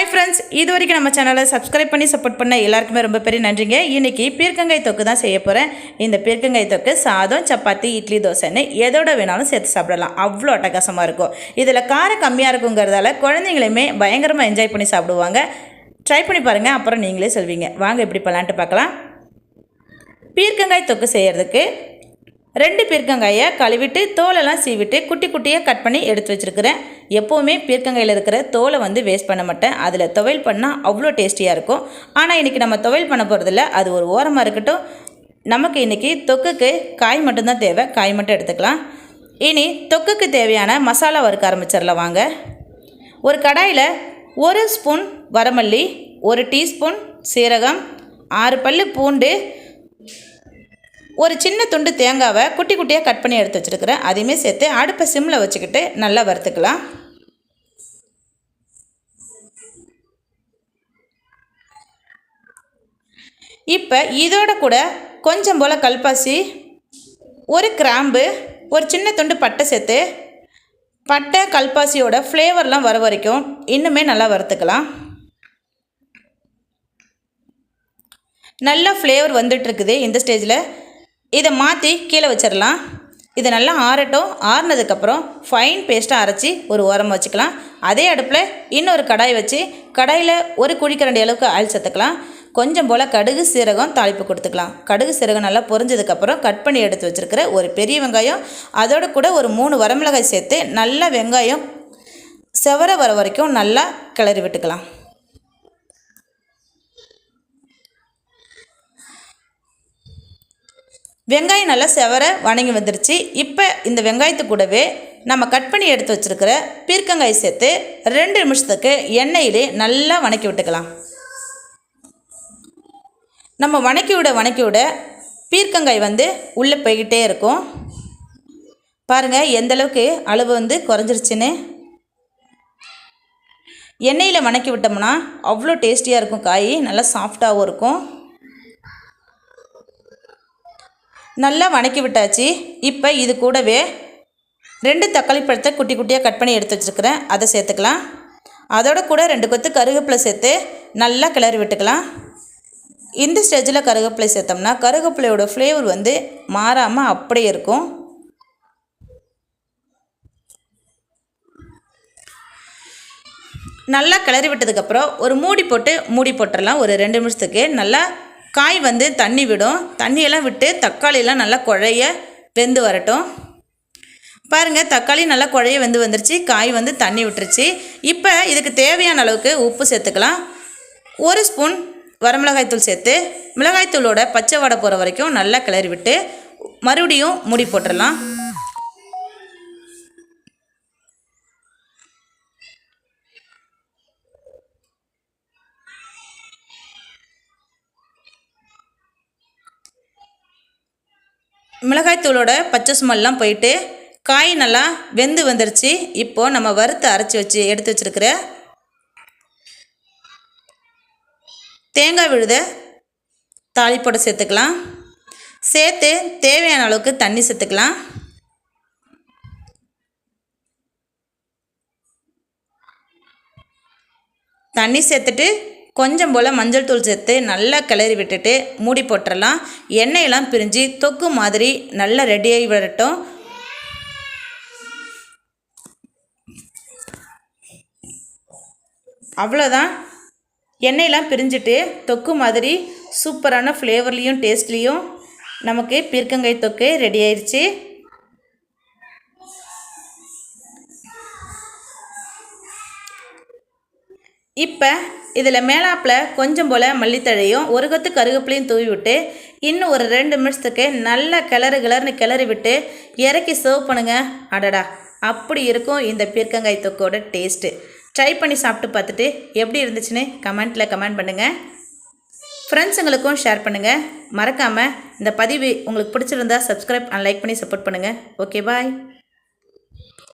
Hi friends இது வரைக்கும் நம்ம சேனலை சப்ஸ்கிரைப் பண்ணி சப்போர்ட் பண்ண எல்லாருக்குமே ரொம்ப பெரிய நன்றிங்க. இன்றைக்கி பீர்க்கங்காய் தொக்கு தான் செய்ய போகிறேன் இந்த பீர்க்கங்காய் தொக்கு சாதம் சப்பாத்தி இட்லி தோசைன்னு எதோட வேணாலும் சேர்த்து சாப்பிடலாம். அவ்வளோ அட்டகாசமாக இருக்கும். இதில் காரம் கம்மியாக இருக்குங்கிறதால குழந்தைங்களையுமே பயங்கரமாக என்ஜாய் பண்ணி சாப்பிடுவாங்க. ட்ரை பண்ணி பாருங்கள் அப்புறம் நீங்களே சொல்வீங்க. வாங்க எப்படி பண்ணலான்ட்டு பார்க்கலாம். பீர்க்கங்காய் தொக்கு செய்கிறதுக்கு ரெண்டு பீர்க்கங்காயை கழுவிட்டு தோலெல்லாம் சீவிட்டு குட்டி குட்டியாக கட் பண்ணி எடுத்து வச்சுருக்கிறேன். எப்போவுமே பீர்க்கங்காயில் இருக்கிற தோலை வந்து வேஸ்ட் பண்ண மாட்டேன். அதில் துவையல் பண்ணால் அவ்வளோ டேஸ்டியாக இருக்கும். ஆனால் இன்றைக்கி நம்ம துவையல் பண்ண போகிறதில்ல அது ஒரு ஓரமாக இருக்கட்டும். நமக்கு இன்றைக்கி தொக்குக்கு காய் மட்டும்தான் தேவை. காய் மட்டும் எடுத்துக்கலாம். இனி தொக்குக்கு தேவையான மசாலா வறுக்க ஆரம்பிச்சிடலாம். வாங்க. ஒரு கடாயில் ஒரு ஸ்பூன் வரமல்லி ஒரு டீஸ்பூன் சீரகம் ஆறு பல்லு பூண்டு ஒரு சின்ன துண்டு தேங்காவை குட்டி குட்டியாக கட் பண்ணி எடுத்து வச்சுருக்கிறேன். அதையுமே சேர்த்து அடுப்பை சிம்மில் வச்சுக்கிட்டு நல்லா வறுத்துக்கலாம். இப்போ இதோட கூட கொஞ்சம் போல் கல்பாசி ஒரு கிராம்பு ஒரு சின்ன துண்டு பட்டை சேர்த்து பட்டை கல்பாசியோட ஃப்ளேவர்லாம் வர வரைக்கும் இன்னுமே நல்லா வறுத்துக்கலாம். நல்ல ஃப்ளேவர் வந்துட்டுருக்குது இந்த ஸ்டேஜில் இதை மாற்றி கீழே வச்சிடலாம். இதை நல்லா ஆறட்டும். ஆறுனதுக்கப்புறம் ஃபைன் பேஸ்ட்டாக அரைச்சி ஒரு ஓரமாக வச்சுக்கலாம். அதே அடுப்பில் இன்னொரு கடாய் வச்சு கடாயில் ஒரு குழிக்கரண்டி அளவுக்கு ஆயில் சேர்த்துக்கலாம். கொஞ்சம் போல் கடுகு சீரகம் தாளிப்பு கொடுத்துக்கலாம். கடுகு சீரகம் நல்லா பொரிஞ்சதுக்கப்புறம் கட் பண்ணி எடுத்து வச்சுருக்கிற ஒரு பெரிய வெங்காயம் அதோட கூட ஒரு மூணு வரமிளகாய் சேர்த்து நல்லா வெங்காயம் செவர வர வரைக்கும் நல்லா கிளறி விட்டுக்கலாம். வெங்காயம் நல்லா செவர வணங்கி வந்துருச்சு. இப்போ இந்த வெங்காயத்து கூடவே நம்ம கட் பண்ணி எடுத்து வச்சுருக்கிற பீர்க்கங்காய் சேர்த்து ரெண்டு நிமிஷத்துக்கு எண்ணெயிலே நல்லா வணக்கி விட்டுக்கலாம். நம்ம வணக்கி விட வணக்கி விட பீர்க்கங்காய் வந்து உள்ளே போய்கிட்டே இருக்கும். பாருங்கள் எந்தளவுக்கு அளவு வந்து குறைஞ்சிருச்சுன்னு. எண்ணெயில் வணக்கி விட்டோம்னா அவ்வளோ டேஸ்டியாக இருக்கும் காய். நல்லா சாஃப்டாகவும் இருக்கும். நல்லா வணக்கி விட்டாச்சு. இப்போ இது கூடவே ரெண்டு தக்காளி பழத்தை குட்டி குட்டியாக கட் பண்ணி எடுத்து வச்சுருக்கிறேன். அதை சேர்த்துக்கலாம். அதோட கூட ரெண்டு கொத்து கருவேப்பிலை சேர்த்து நல்லா கிளறி விட்டுக்கலாம். இந்த ஸ்டேஜில் கருவேப்பிலை சேர்த்தோம்னா கருவேப்பிலையோட ஃப்ளேவர் வந்து மாறாமல் அப்படியே இருக்கும். நல்லா கிளறி விட்டதுக்கப்புறம் ஒரு மூடி போட்டு மூடி போட்டுடலாம். ஒரு ரெண்டு நிமிஷத்துக்கு நல்லா காய் வந்து தண்ணி விடும். தண்ணியெல்லாம் விட்டு தக்காளியெல்லாம் நல்லா குழைய வெந்து வரட்டும். பாருங்கள் தக்காளி நல்லா குழைய வெந்து வந்துருச்சு. காய் வந்து தண்ணி விட்டுருச்சு. இப்போ இதுக்கு தேவையான அளவுக்கு உப்பு சேர்த்துக்கலாம். ஒரு ஸ்பூன் வரமிளகாய்த்தூள் சேர்த்து மிளகாய்த்தூளோட பச்சை வடை போகிற வரைக்கும் நல்லா கிளறி விட்டு மறுபடியும் மூடி போட்டுடலாம் மிளகாய்த்தூளோட பச்சை ஸ்மெல்லாம் போயிட்டு காய் நல்லா வெந்து வந்துருச்சு. இப்போது நம்ம வறுத்து அரைச்சி வச்சு எடுத்து வச்சுருக்கிற தேங்காய் விழுத தாளிப்போட சேர்த்துக்கலாம். சேர்த்து தேவையான அளவுக்கு தண்ணி சேர்த்துக்கலாம். தண்ணி சேர்த்துட்டு கொஞ்சம் போல் மஞ்சள் தூள் சேர்த்து நல்லா கிளறி விட்டுட்டு மூடி போட்டுடலாம் எண்ணெயெல்லாம் பிரிஞ்சு தொக்கு மாதிரி நல்லா ரெடியாகி விடட்டும் அவ்வளோதான். எண்ணெயெல்லாம் பிரிஞ்சுட்டு தொக்கு மாதிரி சூப்பரான ஃப்ளேவர்லேயும் டேஸ்ட்லேயும் நமக்கு பீர்க்கங்காய் தொக்கு ரெடி ஆயிடுச்சு இப்போ இதில் மேலாப்பில் கொஞ்சம் போல் மல்லித்தழையும் ஒரு கொத்து கருவேப்பிலையும் தூவி விட்டு இன்னும் ஒரு ரெண்டு நிமிஷத்துக்கு நல்லா கிளறு கிளறுனு கிளறி விட்டு இறக்கி சர்வ் பண்ணுங்க. அடடா அப்படி இருக்கும் இந்த பீர்க்கங்காய் தொக்கோட டேஸ்ட்டு ட்ரை பண்ணி சாப்பிட்டு பார்த்துட்டு எப்படி இருந்துச்சுன்னு கமெண்ட்டில் கமெண்ட் பண்ணுங்கள் ஃப்ரெண்ட்ஸுங்களுக்கும் ஷேர் பண்ணுங்கள் மறக்காமல் இந்த பதிவு உங்களுக்கு பிடிச்சிருந்தா சப்ஸ்கிரைப் அண்ட் லைக் பண்ணி சப்போர்ட் பண்ணுங்கள் ஓகே பாய்